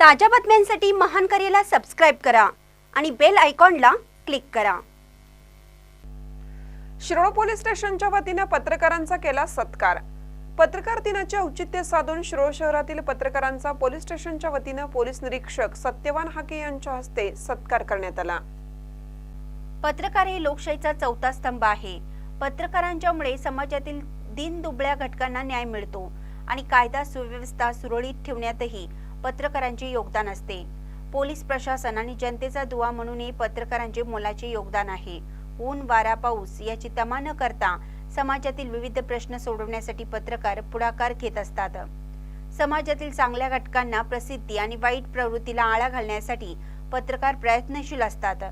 ताज्या बातम्यांसाठी महान करेला सबस्क्राईब करा आणि बेल आयकॉनला क्लिक करा. शिरोळ पोलीस स्टेशनच्या वतीने पत्रकारांचा केला सत्कार. पत्रकार दिनाचे औचित्य साधून शिरोळ शहरातील पत्रकारांचा पोलीस स्टेशनच्या वतीनं पोलीस निरीक्षक सत्यवान हाके यांच्या हस्ते सत्कार करण्यात आला. पत्रकार हे लोकशाहीचा चौथा स्तंभ आहे. पत्रकारांच्यामुळे समाजातील दिन दुबळ्या घटकांना न्याय मिळतो आणि कायदा सुव्यवस्था सुरळीत ठेवण्यातही पत्रकारांचे योगदान असते. पोलीस प्रशासन आणि जनतेचा दुवा म्हणूनही पत्रकारांचे मोलाचे योगदान आहे. ऊन वारा पाऊस याची तमा न करता समाजातील विविध प्रश्न सोडवण्यासाठी पत्रकार पुढाकार घेत असतात. समाजातील चांगल्या घटकांना प्रसिद्धी आणि वाईट प्रवृत्तीला आळा घालण्यासाठी पत्रकार प्रयत्नशील असतात.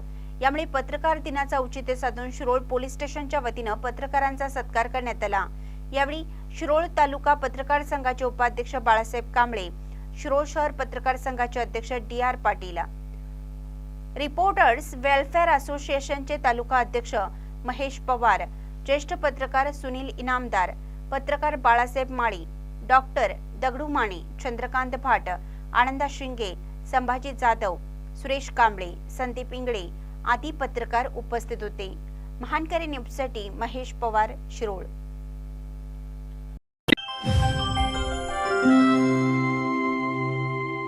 यामुळे पत्रकार दिनाचा औचित्य साधून शिरोळ पोलीस स्टेशनच्या वतीनं पत्रकारांचा सत्कार करण्यात आला. यावेळी शिरोळ तालुका पत्रकार संघाचे उपाध्यक्ष बाळासाहेब कांबळे शिरोळ शहर पत्रकार संघाचे अध्यक्ष D R Patil. Reporters welfare असोसिएशनचे तालुका अध्यक्ष महेश पवार ज्येष्ठ पत्रकार सुनील इनामदार पत्रकार बाळासाहेब माळी डॉक्टर दगडू माने चंद्रकांत भाट आनंदा शिंगे संभाजी जाधव सुरेश कांबळे संदीप इंगळे आदी पत्रकार उपस्थित होते. महानकरी न्यूजसाठी महेश पवार शिरोळ.